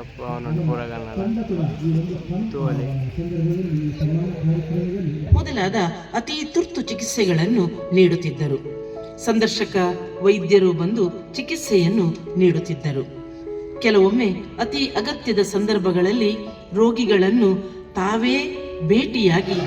Checkup ಅವನೊಂದು ಪೂರಗಲ್ಲ ತೋಲೆ. ಮೊದಲಾದ ಅತಿ ತುರ್ತು ಚಿಕಿತ್ಸೆಗಳನ್ನು ನೀಡುತ್ತಿದ್ದರು. ಸಂದರ್ಶಕ, ವೈದ್ಯರು ಬಂದು ಚಿಕಿತ್ಸೆಯನ್ನು ನೀಡುತ್ತಿದ್ದರು. ಕೆಲವೊಮ್ಮೆ ಅತಿ ಅಗತ್ಯದ ಸಂದರ್ಭಗಳಲ್ಲಿ ರೋಗಿಗಳನ್ನು ತಾವೇ ಭೇಟಿಯಾಗಿ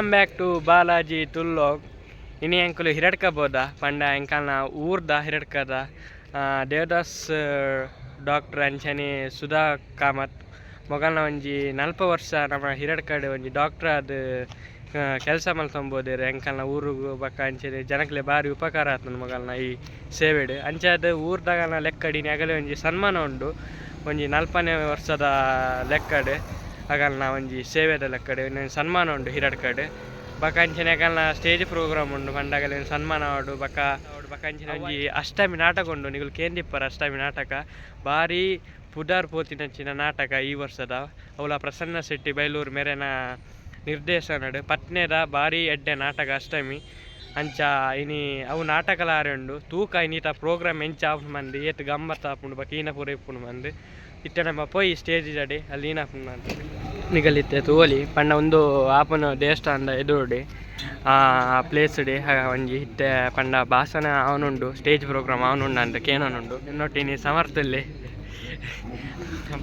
ವೆಲ್ಕಮ್ ಬ್ಯಾಕ್ ಟು ಬಾಲಾಜಿ ತುಲ್ಲೋಗ್ ಇನಿ ಅಂಕುಲು ಹಿರಡ್ಕಬೋದ ಪಂಡ ಎಂಕಲ್ನ ಊರ್ದ ಹಿರಡ್ಕದ ದೇವದಾಸ್ ಡಾಕ್ಟರ್ ಅಂಚನೆ ಸುಧಾ ಕಾಮತ್ ಮೊಗಲ್ನ ಒಂಜಿ ನಲ್ಪ ವರ್ಷ ನಮ್ಮ ಹಿರಡ್ಕಡ್ ಒಂಜಿ ಡಾಕ್ಟರ್ ಅದು ಕೆಲಸ ಮಲ್ತೊಂಬೋದೇರು ಎಂಕಲ್ನ ಊರು ಬಕ್ಕ ಅಂಚನೆ ಜನಕ್ಲೆ ಬಾರಿ ಉಪಕಾರ ಆತನ ಮೊಗಲ್ನ ಈ ಸೇವೆಡ್ ಅಂಚಾದ ಊರ್ದಾಗನ ಲೆಕ್ಕಡಿನಿ ಅಗಲೆ ಒಂಜಿ ಸನ್ಮಾನ ಉಂಡು ಒಂಜಿ ನಲ್ಪನೇ ವರ್ಷದ ಲೆಕ್ಕಡ್ ಅಗಲ್ನ ಒಂಜಿ ಸೇವೆದ ಕಡೆ, ಇನ್ನೊಂದು ಸನ್ಮಾನ ಉಂಡು ಹಿರಡ್ಕಡ್ ಬಕ ಅಂಚನೆ ಅಗಲ್ನ ಸ್ಟೇಜ್ ಪ್ರೋಗ್ರಾಮ್ ಉಂಡು ಪಂಡಗಲ ಸನ್ಮಾನ ಆಡು ಬೊಕ ಬೊಕ ಅಂಚನೆ ಒಂಜಿ ಅಷ್ಟಮಿ ನಾಟಕ ಉಂಡು ನಿಗುಲು ಕೇಂದಿಪ್ಪರ ಅಷ್ಟಮಿ ನಾಟಕ. ಬಾರಿ ಪುದಾರ್ ಪೋತಿನಂಚಿನ ನಾಟಕ ಈ ವರ್ಷದ. ಅವಳ ಪ್ರಸನ್ನ ಶೆಟ್ಟಿ, ಬೈಲೂರು ಮೇರೆನ ನಿರ್ದೇಶನಡ್ ಪತ್ನೇದ ಬಾರಿ ಎಡ್ಡೆ ನಾಟಕ ಅಷ್ಟಮಿ. ಅಂಚ ಇನಿ ಅವು ನಾಟಕಲಾರೆ ಉಂಡು, ತೂಕ ಇನ್ನೀತ ಪ್ರೋಗ್ರಾಮ್ ಎಂಚ ಆಪುಂಡು ಮಂದಿ, ಏತ್ ಗಮ್ಮತ್ ಆಪುಂಡು ಬಕೀನ ಈನ ಪೂರ ಇಪ್ಪುಂಡು ಮಂದಿ. ಇತ್ತೆ ನಮ್ಮ ಪೋಯಿ ಸ್ಟೇಜ್ ಇದ್ದಾಡಿ ಅಲ್ಲಿ ಆಪುಂಡು ಅಂತ. ನಿಗಲಿತ್ತೆ ತೋಲಿ ಪಂಡ ಒಂದು ಆಪನ ದೇವಸ್ಥಾನದ ಎದುರುಡಿ ಆ ಪ್ಲೇಸ್ ಡಿ ಒಂಜಿ ಇತ್ತೆ ಪಂಡ ಭಾಷಣ ಅವನುಂಡು ಸ್ಟೇಜ್ ಪ್ರೋಗ್ರಾಮ್ ಅವನುಂಡು ಅಂತ, ಕೇನೋನುಂಡು. ಇನ್ನೊಟ್ಟಿನಿ ಸಮರ್ಥಲ್ಲಿ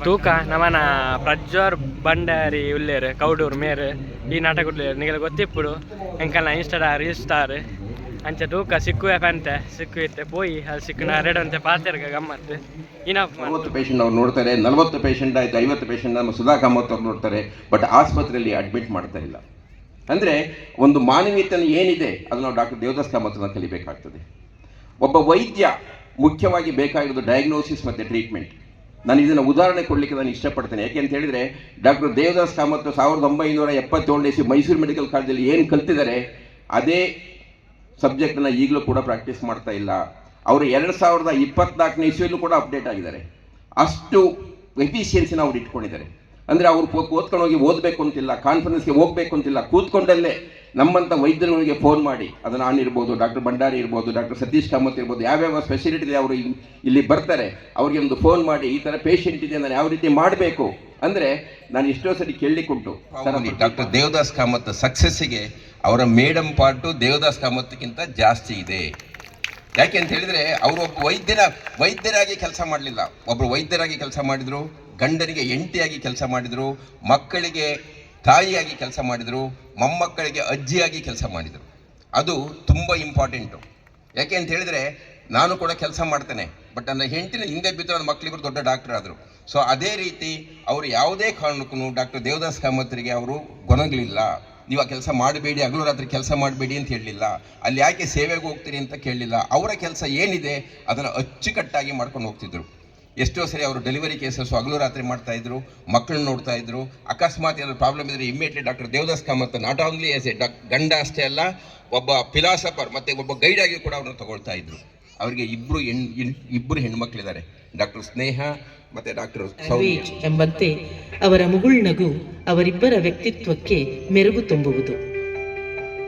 ತೂಕ, ನಮನ ಪ್ರಜ್ವರ್ ಬಂಡಾರಿ ಉಲ್ಲೇರು ಕೌಡೂರು ಮೇರು, ಈ ನಾಟಕ ಉಲ್ಲೇರು ನಿಗಲ ಗೊತ್ತಿಪ್ಪುಡು ಎಂಕಲ್ನ ಇನ್ಸ್ಟಾಡ ರೀಲ್ ಸ್ಟಾರ್ ಅಂಚ ತೂಕ ಸಿಕ್ಕು ಪಂತೆ ಸಿಕ್ಕು ಇತ್ತೆ. ಪೋಯಿ ಅಲ್ಲಿ ಸಿಕ್ಕನ ಅಂತ ಪಾತಿರ್ಗ ಗಮ್ಮತ್ತು. ಇನಫ್ ನಲವತ್ತು ಪೇಷಂಟ್ ಅವ್ರು ನೋಡ್ತಾರೆ, ನಲವತ್ತು ಪೇಷಂಟ್ ಆಯ್ತು, ಐವತ್ತು ಪೇಷಂಟ್ ನಮ್ಮ ಸುಧಾ ಕಾಮತ್ ಅವ್ರು ನೋಡ್ತಾರೆ ಬಟ್ ಆಸ್ಪತ್ರೆಯಲ್ಲಿ ಅಡ್ಮಿಟ್ ಮಾಡ್ತಾ ಇಲ್ಲ. ಅಂದರೆ ಒಂದು ಮಾನವೀಯತೆ ಏನಿದೆ, ಅದು ನಾವು ಡಾಕ್ಟರ್ ದೇವದಾಸ್ ಕಾಮತ್ನ ಕಲಿಬೇಕಾಗ್ತದೆ. ಒಬ್ಬ ವೈದ್ಯ ಮುಖ್ಯವಾಗಿ ಬೇಕಾಗಿರೋದು ಡಯಾಗ್ನೋಸಿಸ್ ಮತ್ತು ಟ್ರೀಟ್ಮೆಂಟ್ ನಾನು ಇದನ್ನು ಉದಾಹರಣೆ ಕೊಡಲಿಕ್ಕೆ ನಾನು ಇಷ್ಟಪಡ್ತೇನೆ. ಯಾಕೆ ಅಂತ ಹೇಳಿದರೆ, ಡಾಕ್ಟರ್ ದೇವದಾಸ್ ಕಾಮತ್ ಸಾವಿರದ ಒಂಬೈನೂರ ಎಪ್ಪತ್ತೇಳನೇ ಮೈಸೂರು ಮೆಡಿಕಲ್ ಕಾಲೇಜಲ್ಲಿ ಏನು ಕಲ್ತಿದ್ದಾರೆ, ಅದೇ ಸಬ್ಜೆಕ್ಟನ್ನು ಈಗಲೂ ಕೂಡ ಪ್ರಾಕ್ಟೀಸ್ ಮಾಡ್ತಾ ಇಲ್ಲ. ಅವರು ಎರಡು ಸಾವಿರದ ಇಪ್ಪತ್ನಾಲ್ಕನೇ ಇಸ್ವಿಯಲ್ಲೂ ಕೂಡ ಅಪ್ಡೇಟ್ ಆಗಿದ್ದಾರೆ. ಅಷ್ಟು ಎಫಿಷಿಯನ್ಸಿನ ಅವ್ರು ಇಟ್ಕೊಂಡಿದ್ದಾರೆ. ಅಂದರೆ ಅವರು ಓದ್ಕೊಂಡು ಹೋಗಿ ಓದಬೇಕು ಅಂತಿಲ್ಲ ಕಾನ್ಫರೆನ್ಸ್ಗೆ ಹೋಗ್ಬೇಕು ಅಂತಿಲ್ಲ, ಕೂತ್ಕೊಂಡಲ್ಲೇ ನಮ್ಮಂಥ ವೈದ್ಯರುಗಳಿಗೆ ಫೋನ್ ಮಾಡಿ, ಅದು ನಾನು ಇರ್ಬೋದು ಡಾಕ್ಟರ್ ಭಂಡಾರಿ ಇರ್ಬೋದು ಡಾಕ್ಟರ್ ಸತೀಶ್ ಕಾಮತ್ ಇರ್ಬೋದು, ಯಾವ್ಯಾವ ಸ್ಪೆಷಾಲಿಟಿ ಅವರು ಇಲ್ಲಿ ಬರ್ತಾರೆ, ಅವ್ರಿಗೆ ಒಂದು ಫೋನ್ ಮಾಡಿ, ಈ ಥರ ಪೇಷಂಟ್ ಇದೆ ನಾನು ಯಾವ ರೀತಿ ಮಾಡಬೇಕು? ಅಂದರೆ ನಾನು ಎಷ್ಟೋ ಸರಿ ಕೇಳಲಿಕ್ಕುಂಟು. ಡಾಕ್ಟರ್ ದೇವದಾಸ್ ಕಾಮತ್ ಸಕ್ಸಸ್ಸಿಗೆ ಅವರ ಮೇಡಮ್ ಪಾರ್ಟು ದೇವದಾಸ್ ಕಾಮತ್ಗಿಂತ ಜಾಸ್ತಿ ಇದೆ. ಯಾಕೆ ಅಂತ ಹೇಳಿದ್ರೆ, ಅವರು ಒಬ್ಬ ವೈದ್ಯರ, ವೈದ್ಯರಾಗಿ ಕೆಲಸ ಮಾಡಲಿಲ್ಲ. ಒಬ್ಬರು ವೈದ್ಯರಾಗಿ ಕೆಲಸ ಮಾಡಿದ್ರು, ಗಂಡನಿಗೆ ಎಂಟಿಯಾಗಿ ಕೆಲಸ ಮಾಡಿದ್ರು, ಮಕ್ಕಳಿಗೆ ತಾಯಿಯಾಗಿ ಕೆಲಸ ಮಾಡಿದ್ರು, ಮೊಮ್ಮಕ್ಕಳಿಗೆ ಅಜ್ಜಿಯಾಗಿ ಕೆಲಸ ಮಾಡಿದರು. ಅದು ತುಂಬ ಇಂಪಾರ್ಟೆಂಟು ಯಾಕೆ ಅಂತ ಹೇಳಿದ್ರೆ, ನಾನು ಕೂಡ ಕೆಲಸ ಮಾಡ್ತೇನೆ ಬಟ್ ನನ್ನ ಹೆಂಡತಿನ ಹಿಂದೆ ಬಿದ್ದು ನನ್ನ ಮಕ್ಕಳಿಗೂ ದೊಡ್ಡ ಡಾಕ್ಟರ್ ಆದರು. ಸೊ ಅದೇ ರೀತಿ, ಅವರು ಯಾವುದೇ ಕಾರಣಕ್ಕೂ ಡಾಕ್ಟರ್ ದೇವದಾಸ್ ಕಾಮತ್ರಿಗೆ ಅವರು ಗೊನಗಲಿಲ್ಲ ನೀವು ಆ ಕೆಲಸ ಮಾಡಬೇಡಿ, ಹಗಲು ರಾತ್ರಿ ಕೆಲಸ ಮಾಡಬೇಡಿ ಅಂತ ಹೇಳಲಿಲ್ಲ. ಅಲ್ಲಿ ಯಾಕೆ ಸೇವೆಗೆ ಹೋಗ್ತೀರಿ ಅಂತ ಕೇಳಲಿಲ್ಲ. ಅವರ ಕೆಲಸ ಏನಿದೆ ಅದನ್ನು ಅಚ್ಚುಕಟ್ಟಾಗಿ ಮಾಡ್ಕೊಂಡು ಹೋಗ್ತಿದ್ರು. ಎಷ್ಟೋ ಸರಿ ಅವರು ಡೆಲಿವರಿ ಕೇಸಸ್ ಹಗಲು ರಾತ್ರಿ ಮಾಡ್ತಾಯಿದ್ರು ಮಕ್ಕಳನ್ನ ನೋಡ್ತಾ ಇದ್ರು. ಅಕಸ್ಮಾತ್ ಏನಾದ್ರು ಪ್ರಾಬ್ಲಮ್ ಇದ್ದರೆ immediately doctor Devdas Kamath not only as a ಗಂಡ ಅಷ್ಟೇ ಅಲ್ಲ, ಒಬ್ಬ ಫಿಲಾಸಫರ್ ಮತ್ತು ಒಬ್ಬ ಗೈಡ್ ಆಗಿ ಕೂಡ ಅವ್ರನ್ನ ತಗೊಳ್ತಾ ಇದ್ರು. ಅವರಿಗೆ ಇಬ್ಬರು ಹೆಣ್ ಇಬ್ಬರು ಹೆಣ್ಮಕ್ಳಿದ್ದಾರೆ. ಡಾಕ್ಟರ್ ಸ್ನೇಹ ಮತ್ತೆ ಡಾಕ್ಟರ್ ಸೌಮ್ಯ. ಎಂಬಂತೆ ಅವರ ಮುಗುಳ್ನಗು ಅವರಿಬ್ಬರ ವ್ಯಕ್ತಿತ್ವಕ್ಕೆ ಮೆರುಗು ತುಂಬುವುದು.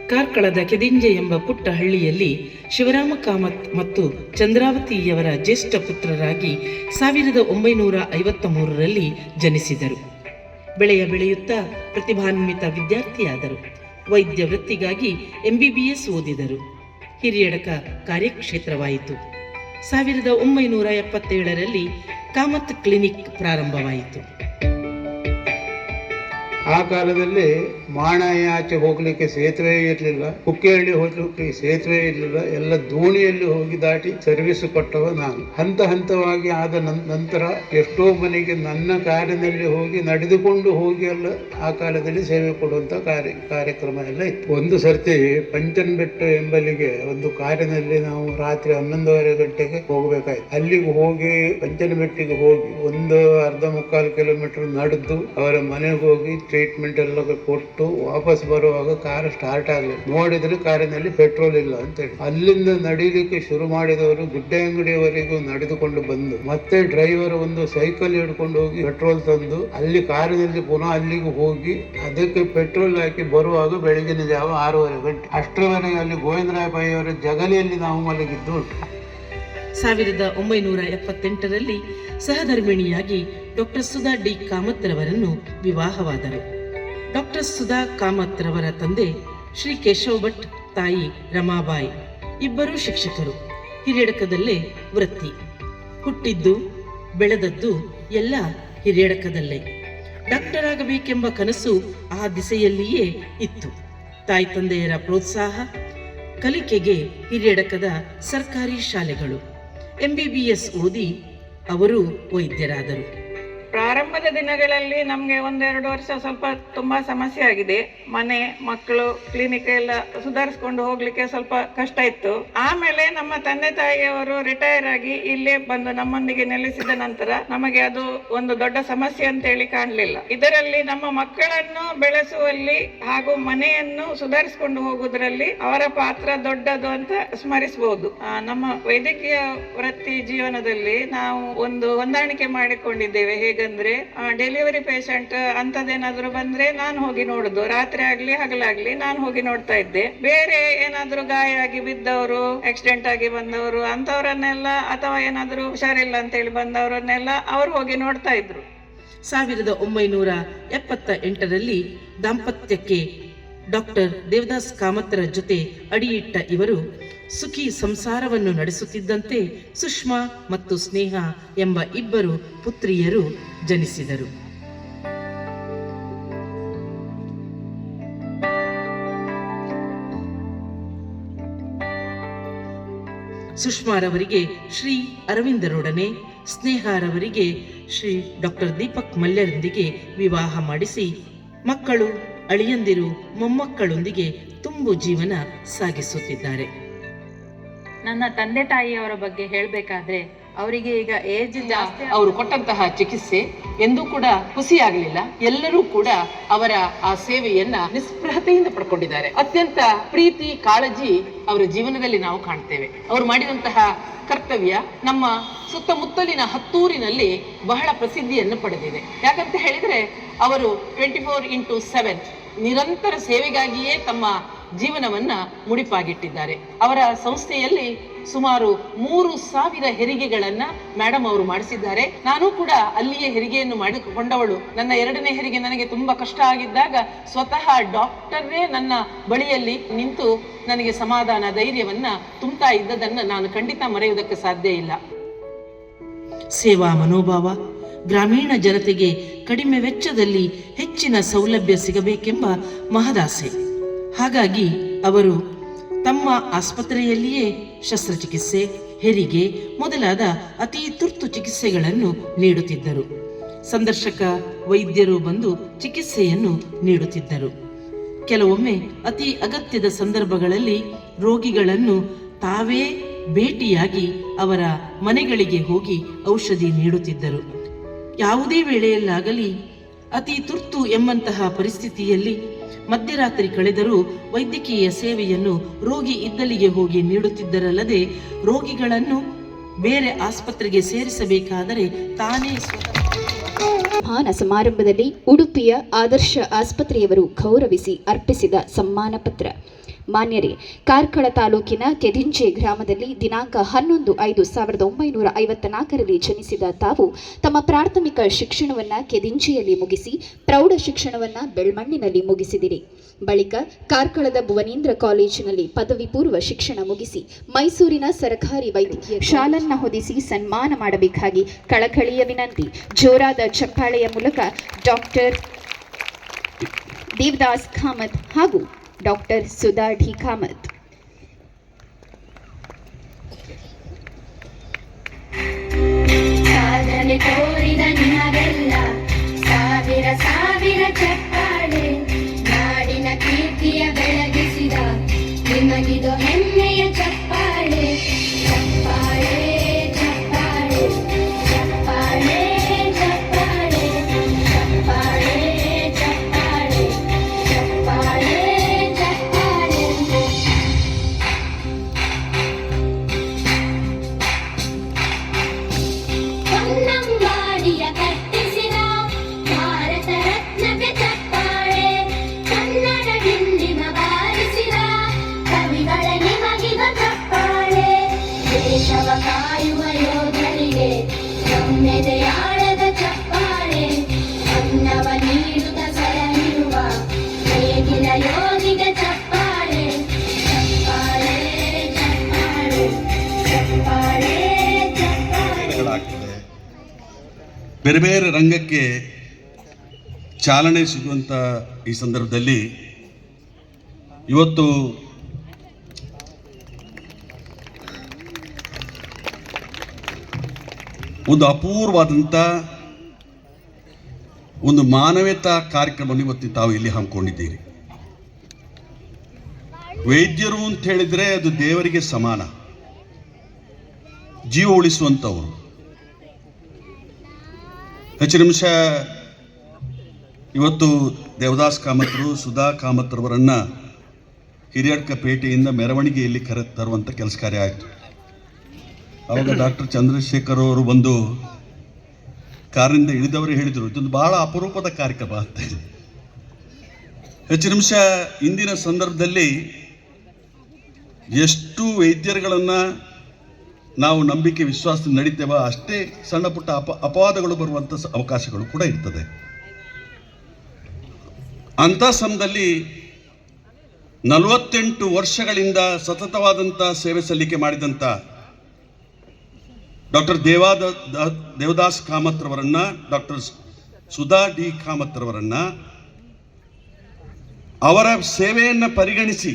ಕಾರ್ಕಳದ ಕೆದಿಂಜೆ ಎಂಬ ಪುಟ್ಟ ಹಳ್ಳಿಯಲ್ಲಿ ಶಿವರಾಮ ಕಾಮತ್ ಮತ್ತು ಚಂದ್ರಾವತಿಯವರ ಜ್ಯೇಷ್ಠ ಪುತ್ರರಾಗಿ ಸಾವಿರದ ಒಂಬೈನೂರ ಐವತ್ತ ಮೂರರಲ್ಲಿ ಜನಿಸಿದರು. ಬೆಳೆಯ ಬೆಳೆಯುತ್ತಾ ಪ್ರತಿಭಾನ್ವಿತ ವಿದ್ಯಾರ್ಥಿಯಾದರು. ವೈದ್ಯ ವೃತ್ತಿಗಾಗಿ ಎಂಬಿಬಿಎಸ್ ಓದಿದರು. ಹಿರಿಯಡಕ ಕಾರ್ಯಕ್ಷೇತ್ರವಾಯಿತು. ಸಾವಿರದ ಒಂಬೈನೂರ ಎಪ್ಪತ್ತೇಳರಲ್ಲಿ ಕಾಮತ್ ಕ್ಲಿನಿಕ್ ಪ್ರಾರಂಭವಾಯಿತು. ಆ ಕಾಲದಲ್ಲಿ ಮಾಣಾಯಿ ಆಚೆ ಹೋಗ್ಲಿಕ್ಕೆ ಸೇತುವೆ ಇರಲಿಲ್ಲ, ಕುಕ್ಕೆಹಳ್ಳಿ ಹೋಗ್ಲಿಕ್ಕೆ ಸೇತುವೆ ಇರಲಿಲ್ಲ, ಎಲ್ಲ ದೋಣಿಯಲ್ಲಿ ಹೋಗಿ ದಾಟಿ ಸರ್ವಿಸ್ ಕೊಟ್ಟವ ನಾನು. ಹಂತ ಹಂತವಾಗಿ ಆದ ನಂತರ ಎಷ್ಟೋ ಮನೆಗೆ ನನ್ನ ಕಾರಿನಲ್ಲಿ ಹೋಗಿ ನಡೆದುಕೊಂಡು ಹೋಗಿ ಎಲ್ಲ ಆ ಕಾಲದಲ್ಲಿ ಸೇವೆ ಕೊಡುವಂತ ಕಾರ್ಯ, ಕಾರ್ಯಕ್ರಮ ಎಲ್ಲ ಇತ್ತು. ಒಂದು ಸರ್ತಿ ಪಂಚನ್ಬೆಟ್ಟು ಎಂಬಲ್ಲಿಗೆ ಒಂದು ಕಾರಿನಲ್ಲಿ ನಾವು ರಾತ್ರಿ ಹನ್ನೊಂದುವರೆ ಗಂಟೆಗೆ ಹೋಗ್ಬೇಕಾಯ್ತು. ಅಲ್ಲಿಗೆ ಹೋಗಿ ಪಂಚನಬೆಟ್ಟಿಗೆ ಹೋಗಿ ಒಂದು ಅರ್ಧ ಮುಕ್ಕಾಲು ಕಿಲೋಮೀಟರ್ ನಡೆದು ಅವರ ಮನೆಗೆ ಹೋಗಿ ಟ್ರೀಟ್ಮೆಂಟ್ ಎಲ್ಲ ಕೊಟ್ಟು ವಾಪಸ್ ಬರುವಾಗ ಕಾರ್ ಸ್ಟಾರ್ಟ್ ಆಗಲಿಲ್ಲ ನೋಡಿದ್ರೆ ಕಾರಿನಲ್ಲಿ ಪೆಟ್ರೋಲ್ ಇಲ್ಲ ಅಂತೇಳಿ. ಅಲ್ಲಿಂದ ನಡೀಲಿಕ್ಕೆ ಶುರು ಮಾಡಿದವರು ಗುಡ್ಡೆ ಅಂಗಡಿಯವರೆಗೂ ನಡೆದುಕೊಂಡು ಬಂದು, ಮತ್ತೆ ಡ್ರೈವರ್ ಒಂದು ಸೈಕಲ್ ಹಿಡ್ಕೊಂಡು ಹೋಗಿ ಪೆಟ್ರೋಲ್ ತಂದು, ಅಲ್ಲಿ ಕಾರಿನಲ್ಲಿ ಪುನಃ ಅಲ್ಲಿಗೆ ಹೋಗಿ, ಅದಕ್ಕೆ ಪೆಟ್ರೋಲ್ ಹಾಕಿ ಬರುವಾಗ ಬೆಳಗಿನ ಜಾವ ಆರೂವರೆ ಗಂಟೆ. ಅಷ್ಟರವರೆಗೆ ಅಲ್ಲಿ ಗೋವಿಂದರಾಯ ಅವರ ಜಗಲಿಯಲ್ಲಿ ನಾವು ಮಲಗಿದ್ದು ಉಂಟು. ಸಾವಿರದ ಒಂಬೈನೂರ ಎಪ್ಪತ್ತೆಂಟರಲ್ಲಿ ಸಹಧರ್ಮಿಣಿಯಾಗಿ ಡಾಕ್ಟರ್ ಸುಧಾ ಡಿ ಕಾಮತ್ ರವರನ್ನು ವಿವಾಹವಾದರು. ಡಾಕ್ಟರ್ ಸುಧಾ ಕಾಮತ್ ರವರ ತಂದೆ ಶ್ರೀ ಕೇಶವ್ ಭಟ್ ತಾಯಿ ರಮಾಬಾಯಿ, ಇಬ್ಬರೂ ಶಿಕ್ಷಕರು, ಹಿರಿಯಡಕದಲ್ಲೇ ವೃತ್ತಿ. ಹುಟ್ಟಿದ್ದು, ಬೆಳೆದದ್ದು ಎಲ್ಲ ಹಿರಿಯಡಕದಲ್ಲೇ. ಡಾಕ್ಟರ್ ಆಗಬೇಕೆಂಬ ಕನಸು ಆ ದಿಸೆಯಲ್ಲಿಯೇ ಇತ್ತು. ತಾಯಿ ತಂದೆಯರ ಪ್ರೋತ್ಸಾಹ, ಕಲಿಕೆಗೆ ಹಿರಿಯಡಕದ ಸರ್ಕಾರಿ ಶಾಲೆಗಳು. ಎಂಬಿಬಿಎಸ್ ಓದಿ ಅವರು ವೈದ್ಯರಾದರು. ಪ್ರಾರಂಭದ ದಿನಗಳಲ್ಲಿ ನಮಗೆ ಒಂದೆರಡು ವರ್ಷ ಸ್ವಲ್ಪ ತುಂಬಾ ಸಮಸ್ಯೆ ಆಗಿದೆ. ಮನೆ, ಮಕ್ಕಳು ಕ್ಲಿನಿಕ್ ಎಲ್ಲ ಸುಧಾರಿಸ್ಕೊಂಡು ಹೋಗ್ಲಿಕ್ಕೆ ಸ್ವಲ್ಪ ಕಷ್ಟ ಇತ್ತು. ಆಮೇಲೆ ನಮ್ಮ ತಂದೆ ತಾಯಿಯವರು ರಿಟೈರ್ ಆಗಿ ಇಲ್ಲೇ ಬಂದು ನಮ್ಮೊಂದಿಗೆ ನೆಲೆಸಿದ ನಂತರ ನಮಗೆ ಅದು ಒಂದು ದೊಡ್ಡ ಸಮಸ್ಯೆ ಅಂತ ಹೇಳಿ ಕಾಣಲಿಲ್ಲ. ಇದರಲ್ಲಿ ನಮ್ಮ ಮಕ್ಕಳನ್ನು ಬೆಳೆಸುವಲ್ಲಿ ಹಾಗೂ ಮನೆಯನ್ನು ಸುಧಾರಿಸಿಕೊಂಡು ಹೋಗುವುದರಲ್ಲಿ ಅವರ ಪಾತ್ರ ದೊಡ್ಡದು ಅಂತ ಸ್ಮರಿಸಬಹುದು ನಮ್ಮ ವೈದ್ಯಕೀಯ ವೃತ್ತಿ ಜೀವನದಲ್ಲಿ ನಾವು ಒಂದು ಹೊಂದಾಣಿಕೆ ಮಾಡಿಕೊಂಡಿದ್ದೇವೆ. ಹೇಗಂದ್ರೆ ಡೆಲಿವರಿ ಪೇಷಂಟ್ ಅಂತದೇನಾದ್ರು ಬಂದ್ರೆ ನಾನು ಹೋಗಿ ನೋಡುದು. ರಾತ್ರಿ ಆಗ್ಲಿ, ಹಗಲಾಗ್ಲಿ ನಾನು ಹೋಗಿ ನೋಡ್ತಾ ಇದ್ದೆ. ಬೇರೆ ಏನಾದ್ರೂ ಗಾಯ ಆಗಿ ಬಿದ್ದವರು ಆಕ್ಸಿಡೆಂಟ್ ಆಗಿ ಬಂದವರು ಅಂತವರನ್ನೆಲ್ಲ ಅಥವಾ ಏನಾದ್ರೂ ಹುಷಾರಿಲ್ಲ ಅಂತ ಹೇಳಿ ಬಂದವರನ್ನೆಲ್ಲ ಅವ್ರು ಹೋಗಿ ನೋಡ್ತಾ ಇದ್ರು. ಸಾವಿರದ ಒಂಬೈನೂರ ಎಪ್ಪತ್ತ ಎಂಟರಲ್ಲಿ ದಾಂಪತ್ಯಕ್ಕೆ ಡಾಕ್ಟರ್ ದೇವದಾಸ್ ಕಾಮತ್ತರ ಜೊತೆ ಅಡಿಯಿಟ್ಟ ಇವರು ಸುಖಿ ಸಂಸಾರವನ್ನು ನಡೆಸುತ್ತಿದ್ದಂತೆ ಸುಷ್ಮಾ ಮತ್ತು ಸ್ನೇಹ ಎಂಬ ಇಬ್ಬರು ಪುತ್ರಿಯರು ಜನಿಸಿದರು. ಸುಷ್ಮಾರವರಿಗೆ ಶ್ರೀ ಅರವಿಂದರೊಡನೆ, ಸ್ನೇಹಾರವರಿಗೆ ಶ್ರೀ ಡಾಕ್ಟರ್ ದೀಪಕ್ ಮಲ್ಯರೊಂದಿಗೆ ವಿವಾಹ ಮಾಡಿಸಿ ಮಕ್ಕಳು ಅಳಿಯಂದಿರು ಮೊಮ್ಮಕ್ಕಳೊಂದಿಗೆ ತುಂಬು ಜೀವನ ಸಾಗಿಸುತ್ತಿದ್ದಾರೆ. ನನ್ನ ತಂದೆ ತಾಯಿಯವರ ಬಗ್ಗೆ ಹೇಳಬೇಕಾದ್ರೆ ಅವರಿಗೆ ಈಗ ಏಜ್ ಜಾಸ್ತಿ ಅವರು ಕೊಟ್ಟಂತಹ ಚಿಕಿತ್ಸೆ ಎಂದೂ ಕೂಡ ಖುಷಿಯಾಗಲಿಲ್ಲ ಎಲ್ಲರೂ ಕೂಡ ಅವರ ಆ ಸೇವೆಯನ್ನ ನಿಸ್ಪೃಹತೆಯಿಂದ ಪಡ್ಕೊಂಡಿದ್ದಾರೆ. ಅತ್ಯಂತ ಪ್ರೀತಿ ಕಾಳಜಿ ಅವರ ಜೀವನದಲ್ಲಿ ನಾವು ಕಾಣ್ತೇವೆ. ಅವರು ಮಾಡಿದಂತಹ ಕರ್ತವ್ಯ ನಮ್ಮ ಸುತ್ತಮುತ್ತಲಿನ ಹತ್ತೂರಿನಲ್ಲಿ ಬಹಳ ಪ್ರಸಿದ್ಧಿಯನ್ನು ಪಡೆದಿದೆ. ಯಾಕಂತ ಹೇಳಿದ್ರೆ ಅವರು ಟ್ವೆಂಟಿ ಫೋರ್ ಇಂಟು ಸೆವೆನ್ ನಿರಂತರ ಸೇವೆಗಾಗಿಯೇ ತಮ್ಮ ಜೀವನವನ್ನ ಮುಡಿಪಾಗಿಟ್ಟಿದ್ದಾರೆ. ಅವರ ಸಂಸ್ಥೆಯಲ್ಲಿ ಸುಮಾರು ಮೂರು ಸಾವಿರ ಹೆರಿಗೆಗಳನ್ನ ಮೇಡಮ್ ಅವರು ಮಾಡಿಸಿದ್ದಾರೆ. ನಾನು ಕೂಡ ಅಲ್ಲಿಯೇ ಹೆರಿಗೆಯನ್ನು ಮಾಡಿಕೊಂಡವಳು. ನನ್ನ ಎರಡನೇ ಹೆರಿಗೆ ನನಗೆ ತುಂಬಾ ಕಷ್ಟ ಆಗಿದ್ದಾಗ ಸ್ವತಃ ಡಾಕ್ಟರೇ ನನ್ನ ಬಳಿಯಲ್ಲಿ ನಿಂತು ನನಗೆ ಸಮಾಧಾನ, ಧೈರ್ಯವನ್ನ ತುಂಬ್ತಾ ಇದ್ದದನ್ನು ನಾನು ಖಂಡಿತ ಮರೆಯುವುದಕ್ಕೆ ಸಾಧ್ಯ ಇಲ್ಲ. ಸೇವಾ ಮನೋಭಾವ ಗ್ರಾಮೀಣ ಜನತೆಗೆ ಕಡಿಮೆ ವೆಚ್ಚದಲ್ಲಿ ಹೆಚ್ಚಿನ ಸೌಲಭ್ಯ ಸಿಗಬೇಕೆಂಬ ಮಹದಾಸೆ. ಹಾಗಾಗಿ ಅವರು ತಮ್ಮ ಆಸ್ಪತ್ರೆಯಲ್ಲಿಯೇ ಶಸ್ತ್ರಚಿಕಿತ್ಸೆ, ಹೆರಿಗೆ ಮೊದಲಾದ ಅತಿ ತುರ್ತು ಚಿಕಿತ್ಸೆಗಳನ್ನು ನೀಡುತ್ತಿದ್ದರು. ಸಂದರ್ಶಕ, ವೈದ್ಯರು ಬಂದು ಚಿಕಿತ್ಸೆಯನ್ನು ನೀಡುತ್ತಿದ್ದರು. ಕೆಲವೊಮ್ಮೆ ಅತಿ ಅಗತ್ಯದ ಸಂದರ್ಭಗಳಲ್ಲಿ ರೋಗಿಗಳನ್ನು ತಾವೇ ಭೇಟಿಯಾಗಿ ಅವರ ಮನೆಗಳಿಗೆ ಹೋಗಿ ಔಷಧಿ ನೀಡುತ್ತಿದ್ದರು. ಯಾವುದೇ ವೇಳೆಯಲ್ಲಾಗಲಿ ಅತಿ ತುರ್ತು ಎಂಬಂತಹ ಪರಿಸ್ಥಿತಿಯಲ್ಲಿ ಮಧ್ಯರಾತ್ರಿ ಕಳೆದರೂ ವೈದ್ಯಕೀಯ ಸೇವೆಯನ್ನು ರೋಗಿ ಇದ್ದಲಿಗೆ ಹೋಗಿ ನೀಡುತ್ತಿದ್ದರಲ್ಲದೆ ರೋಗಿಗಳನ್ನು ಬೇರೆ ಆಸ್ಪತ್ರೆಗೆ ಸೇರಿಸಬೇಕಾದರೆ ತಾನೇ ಸನ್ಮಾನ ಸಮಾರಂಭದಲ್ಲಿ ಉಡುಪಿಯ ಆದರ್ಶ ಆಸ್ಪತ್ರೆಯವರು ಗೌರವಿಸಿ ಅರ್ಪಿಸಿದ ಸಮ್ಮಾನ ಪತ್ರ ಮಾನ್ಯರೇ, ಕಾರ್ಕಳ ತಾಲೂಕಿನ ಕೆದಿಂಚೆ ಗ್ರಾಮದಲ್ಲಿ ದಿನಾಂಕ ಹನ್ನೊಂದು ಐದು ಸಾವಿರದ ಒಂಬೈನೂರ ಐವತ್ತ ನಾಲ್ಕರಲ್ಲಿ ಜನಿಸಿದ ತಾವು ತಮ್ಮ ಪ್ರಾಥಮಿಕ ಶಿಕ್ಷಣವನ್ನು ಕೆದಿಂಚೆಯಲ್ಲಿ ಮುಗಿಸಿ ಪ್ರೌಢ ಶಿಕ್ಷಣವನ್ನು ಬೆಳ್ಮಣ್ಣಿನಲ್ಲಿ ಮುಗಿಸಿದಿರಿ. ಬಳಿಕ ಕಾರ್ಕಳದ ಭುವನೇಂದ್ರ ಕಾಲೇಜಿನಲ್ಲಿ ಪದವಿ ಪೂರ್ವ ಶಿಕ್ಷಣ ಮುಗಿಸಿ ಮೈಸೂರಿನ ಸರ್ಕಾರಿ ವೈದ್ಯಕೀಯ ಶಾಲನ್ನ ಹೊದಿಸಿ ಸನ್ಮಾನ ಮಾಡಬೇಕಾಗಿ ಕಳಕಳಿಯ ವಿನಂತಿ. ಜೋರಾದ ಚಪ್ಪಾಳೆಯ ಮೂಲಕ ಡಾಕ್ಟರ್ ದೇವದಾಸ್ ಕಾಮತ್ ಹಾಗೂ ಡಾಕ್ಟರ್ ಸುಧಾ ಢಿ ಕಾಮತ್. ಸಾಧನೆ ತೋರಿದ ನಿಮಗೆಲ್ಲ ಸಾವಿರ ಸಾವಿರ ಚಪ್ಪಾಳೆ. ನಾಡಿನ ಕೀರ್ತಿಯ ಬೆಳಗಿಸಿದ ನಿಮಗಿದು ಬೇರೆ ಬೇರೆ ರಂಗಕ್ಕೆ ಚಾಲನೆ ಸಿಗುವಂಥ ಈ ಸಂದರ್ಭದಲ್ಲಿ ಇವತ್ತು ಒಂದು ಅಪೂರ್ವವಾದಂಥ ಒಂದು ಮಾನವೀಯತಾ ಕಾರ್ಯಕ್ರಮವನ್ನು ಇವತ್ತು ತಾವು ಇಲ್ಲಿ ಹಮ್ಮಿಕೊಂಡಿದ್ದೀರಿ. ವೈದ್ಯರು ಅಂತ ಹೇಳಿದರೆ ಅದು ದೇವರಿಗೆ ಸಮಾನ. ಜೀವ ಉಳಿಸುವಂಥವರು ಹೆಚ್ಚು ನಿಮಿಷ. ಇವತ್ತು ದೇವದಾಸ್ ಕಾಮತ್ರು, ಸುಧಾ ಕಾಮತ್ರವರನ್ನು ಹಿರಿಯಡ್ಕ ಪೇಟೆಯಿಂದ ಮೆರವಣಿಗೆಯಲ್ಲಿ ಕರೆ ತರುವಂಥ ಕೆಲಸ ಕಾರ್ಯ ಆಯಿತು. ಅವಾಗ ಡಾಕ್ಟರ್ ಚಂದ್ರಶೇಖರ್ ಅವರು ಬಂದು ಕಾರಿನಿಂದ ಇಳಿದವರು ಹೇಳಿದರು, ಇದೊಂದು ಬಹಳ ಅಪರೂಪದ ಕಾರ್ಯಕ್ರಮ ಅಂತ. ಹೆಚ್ಚು ನಿಮಿಷ ಇಂದಿನ ಸಂದರ್ಭದಲ್ಲಿ ಎಷ್ಟು ವೈದ್ಯರುಗಳನ್ನು ನಾವು ನಂಬಿಕೆ ವಿಶ್ವಾಸದಿಂದ ನಡೀತೇವ? ಅಷ್ಟೇ ಸಣ್ಣ ಪುಟ್ಟ ಅಪ, ಅಪವಾದಗಳು ಬರುವಂಥ ಅವಕಾಶಗಳು ಕೂಡ ಇರ್ತದೆ. ಅಂಥ ಸಮಯದಲ್ಲಿ ನಲವತ್ತೆಂಟು ವರ್ಷಗಳಿಂದ ಸತತವಾದಂಥ ಸೇವೆ ಸಲ್ಲಿಕೆ ಮಾಡಿದಂಥ ಡಾಕ್ಟರ್ ದೇವಾದ ದೇವದಾಸ್ ಕಾಮತ್ರವರನ್ನ ಡಾಕ್ಟರ್ ಸುಧಾ ಡಿ. ಕಾಮತ್ರವರನ್ನ ಅವರ ಸೇವೆಯನ್ನು ಪರಿಗಣಿಸಿ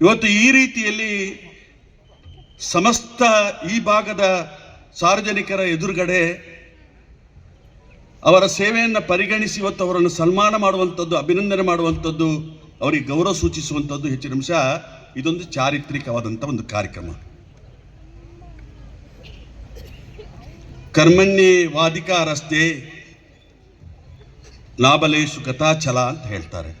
ಇವತ್ತು ಈ ರೀತಿಯಲ್ಲಿ ಸಮಸ್ತ ಈ ಭಾಗದ ಸಾರ್ವಜನಿಕರ ಎದುರುಗಡೆ ಅವರ ಸೇವೆಯನ್ನು ಪರಿಗಣಿಸಿ ಇವತ್ತು ಅವರನ್ನು ಸನ್ಮಾನ ಮಾಡುವಂಥದ್ದು, ಅಭಿನಂದನೆ ಮಾಡುವಂಥದ್ದು, ಅವರಿಗೆ ಗೌರವ ಸೂಚಿಸುವಂಥದ್ದು ಹೆಚ್ಚಿನ ಅಂಶ ಇದೊಂದು ಚಾರಿತ್ರಿಕವಾದಂಥ ಒಂದು ಕಾರ್ಯಕ್ರಮ. ಕರ್ಮಣ್ಯೇ ವಾದಿಕಾರಸ್ತೆ ಲಾಭಲೇಶು ಕಥಾಚಲ ಅಂತ ಹೇಳ್ತಾರೆ.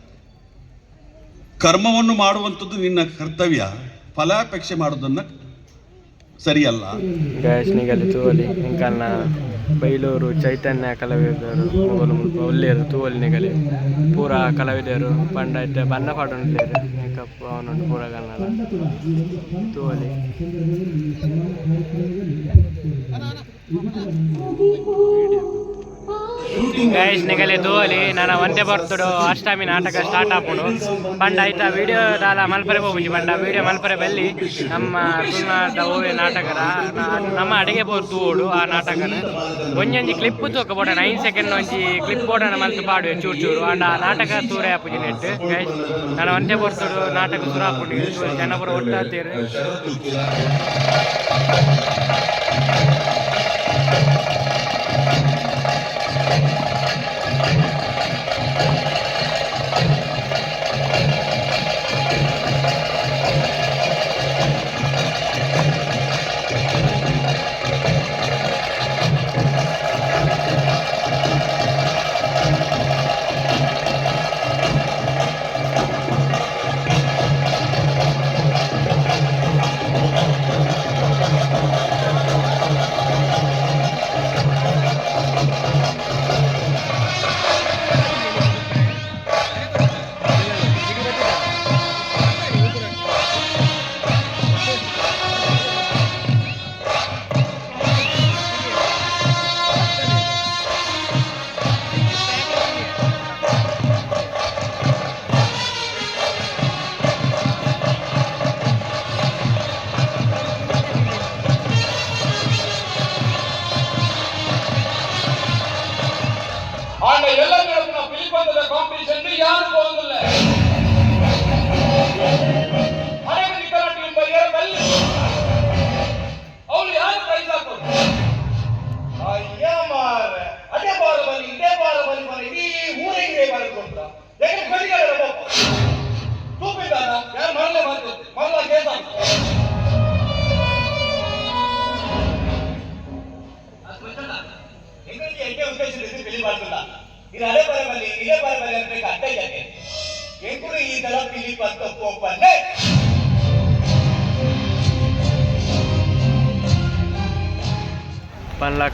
ಕರ್ಮವನ್ನು ಮಾಡುವಂಥದ್ದು ನಿನ್ನ ಕರ್ತವ್ಯ, ಫಲಾಪೇಕ್ಷೆ ಮಾಡೋದನ್ನು ಸರಿಯಲ್ಲ? ಗ್ಯಾಸ್ ನಿಗಲಿ ತೂವಲಿ ಇಂಕಲ್ನ ಬೈಲೂರು ಚೈತನ್ಯ ಕಲಾವಿದರು ಒಳ್ಳೆಯರು ತೂವಲಿ ನಿಗಲಿ. ಪೂರ ಕಲಾವಿದರು ಪಂಡ ಇತ್ತೆ ಬಣ್ಣ ಪಾಡುಂಟ್ಲೇರು ಮೇಕಪ್ ಅವನುಂಟು ಪೂರ ಕನ್ನಡ ತೂವಲಿ ಗೈಸ್ ನಿಗಲಿ ದೋಲಿ ನನ್ನ ಒಂದೇ ಬರ್ತಡು ಅಷ್ಟಮಿ ನಾಟಕ ಸ್ಟಾರ್ಟ್ ಆಪುಡು ಪಂಡ ಐತ ವಿಡಿಯೋ ದಾಲ ಮಲ್ಪರೆ ಹೋಗ್ಬಿಟ್ಟು ಪಂಡ ವಿಡಿಯೋ ಮಲ್ಪರೆ ಬೆಲ್ಲಿ ನಮ್ಮ ತುಳುನಾಡ ಓವೆ ನಾಟಕದ ನಮ್ಮ ಅಡಿಗೆ ಬೋರ್ ಓಡು ಆ ನಾಟಕನ. ಒಂಜೊಂಜಿ ಕ್ಲಿಪ್ ತೂಕ ಬೋಡ ಐದು ಸೆಕೆಂಡ್ ಒಂಜಿ ಕ್ಲಿಪ್ ಬೋಡನ ಮಲ್ತು ಪಾಡು ಚೂರು ಚೂರು. ಅಂಡ ಆ ನಾಟಕ ತೂರೆ ಆಪುಜಿ ನೆಟ್ ಗೈಸ್ ನಾನು ಒಂದೇ ಬರ್ತಡು ನಾಟಕ ಸುರು ಹಾಕೊಂಡು ಜನ ಬರೋ ಒಟ್ಟಾತೀರಿ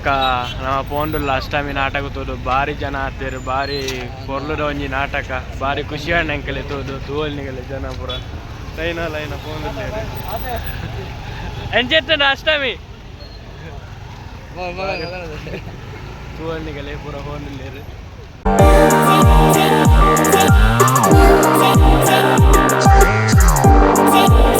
ಬೊಕ್ಕ ನಮ್ಮ ಪೋಂಡುಲ್ಲ ಅಷ್ಟಮಿ ನಾಟಕ ತೂದು ಬಾರಿ ಜನ ಆತೇರು ಬಾರಿ ಕೊರ್ಲುದ ಒಂಜಿ ನಾಟಕ ಬಾರಿ ಖುಷಿ ಅಂಕಲೆ ತೂದು ತೂವಲ್ನಿಗಲೆ ಜನ ಪೂರ. ಲೈನ ಲೈನ ಪೋಂಡುಲ್ಲೇರು ಎಂಚೆತ್ತನ ಅಷ್ಟಮಿ ತೂವಲ್ನಿಗಲೆ ಪೂರ ಹೋಂಡುಲ್ಲೇರು Thank